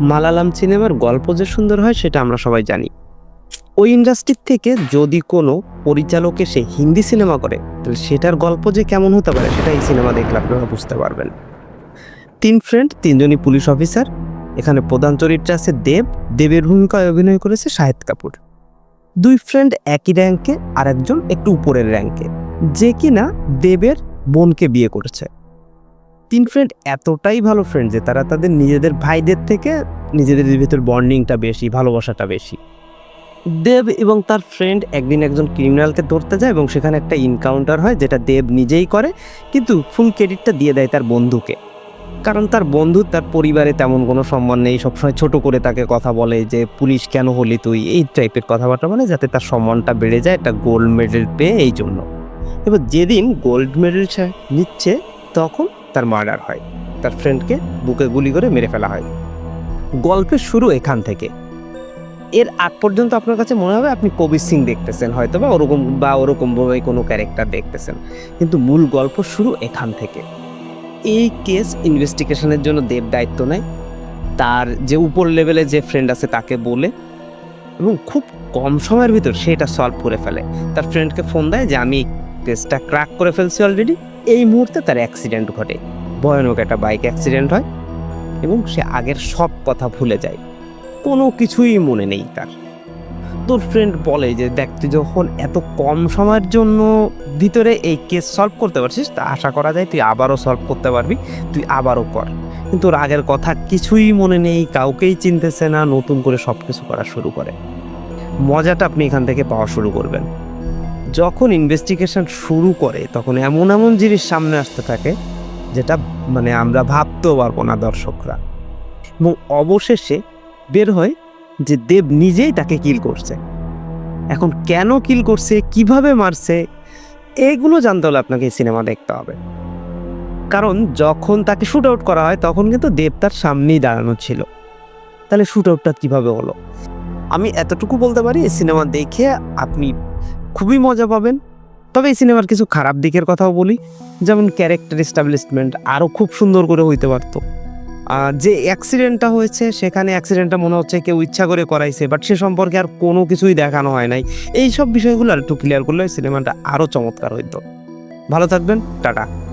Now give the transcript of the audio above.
মালায়ালাম সিনেমার গল্প যে সুন্দর হয় সেটা আমরা সবাই জানি। ওই ইন্ডাস্ট্রির থেকে যদি কোনো পরিচালক এসে হিন্দি সিনেমা করে, তাহলে সেটার গল্প যে কেমন হতে পারে সেটা এই সিনেমা দেখলে আপনারা বুঝতে পারবেন। তিন ফ্রেন্ড তিনজনই পুলিশ অফিসার এখানে প্রধান চরিত্রে আছে দেব, দেবের ভূমিকায় অভিনয় করেছে শাহিদ কাপুর। দুই ফ্রেন্ড একই র্যাঙ্কে আর একজন একটু উপরের র্যাঙ্কে যে কিনা দেবের বোনকে বিয়ে করেছে। তিন ফ্রেন্ড এতটাই ভালো ফ্রেন্ড যে তারা তাদের নিজেদের ভাইদের থেকে নিজেদের ভিতর বন্ডিংটা বেশি, ভালোবাসাটা বেশি। দেব এবং তার ফ্রেন্ড একদিন একজন ক্রিমিনালকে ধরতে যায় এবং সেখানে একটা ইনকাউন্টার হয় যেটা দেব নিজেই করে, কিন্তু ফুল ক্রেডিটটা দিয়ে দেয় তার বন্ধুকে। কারণ তার বন্ধু, তার পরিবারে তেমন কোনো সম্মান নেই, সবসময় ছোট করে তাকে কথা বলে যে, পুলিশ কেন হলি তুই? এই টাইপের কথাবার্তা বলে যাতে তার সম্মানটা বেড়ে যায়, একটা গোল্ড মেডেল পেয়ে এই জন্য। এবার যেদিন গোল্ড মেডেল নিচ্ছে, তখন তার মার্ডার হয়। তার ফ্রেন্ডকে বুকে গুলি করে মেরে ফেলা হয়। গল্পের শুরু এখান থেকে। এর আগ পর্যন্ত আপনার কাছে মনে হবে আপনি কবির সিং দেখতেছেন হয়তো বা ওরকম বা ওরকম ভাবে কোনো ক্যারেক্টার দেখতেছেন। কিন্তু মূল গল্প শুরু এখান থেকে। এই কেস ইনভেস্টিগেশনের জন্য দেব দায়িত্ব নেয়। তার যে উপর লেভেলে যে ফ্রেন্ড আছে তাকে বলে এবং খুব কম সময়ের ভিতর সেটা সলভ করে ফেলে। তার ফ্রেন্ডকে ফোন দেয় যে, আমি কেসটা ক্র্যাক করে ফেলছি অলরেডি এই মুহূর্তে তার অ্যাক্সিডেন্ট ঘটে। ভয়ানক একটা বাইক অ্যাক্সিডেন্ট হয়। এবং সে আগের সব কথা ভুলে যায়। কোনো কিছুই মনে নেই তার। তোর ফ্রেন্ড বলে যে, দেখ, তুই যখন এত কম সময়ের জন্য ভিতরে এই কেস সলভ করতে পারছিস, তা আশা করা যায় তুই আবারও সলভ করতে পারবি, তুই আবারও কর। কিন্তু ওর আগের কথা কিছুই মনে নেই, কাউকেই চিনতেছে না, নতুন করে সব কিছু করা শুরু করে। মজাটা আপনি এখান থেকে পাওয়া শুরু করবেন। যখন ইনভেস্টিগেশন শুরু করে, তখন এমন এমন জিনিস সামনে আসতে থাকে যেটা মানে আমরা ভাবতেও পারব না দর্শকরা। এবং অবশেষে বের হয় যে দেব নিজেই তাকে কিল করছে। এখন কেন কিল করছে, কীভাবে মারছে, এগুলো জানতে হলে আপনাকে সিনেমা দেখতে হবে। কারণ যখন তাকে শুট আউট করা হয়, তখন কিন্তু দেব তার সামনেই দাঁড়ানো ছিল। তাহলে শুট আউটটা কীভাবে হলো? আমি এতটুকু বলতে পারি, এই সিনেমা দেখে আপনি খুবই মজা পাবেন। তবে এই সিনেমার কিছু খারাপ দিকের কথাও বলি। যেমন ক্যারেক্টার এস্টাবলিশমেন্ট আরও খুব সুন্দর করে হইতে পারত। আর যে অ্যাক্সিডেন্টটা হয়েছে, সেখানে অ্যাক্সিডেন্টটা মনে হচ্ছে কেউ ইচ্ছা করে করাইছে বাট সে সম্পর্কে আর কোনো কিছুই দেখানো হয় নাই। এই সব বিষয়গুলো আর একটু ক্লিয়ার করলে সিনেমাটা আরও চমৎকার হইতো। ভালো থাকবেন, টাটা।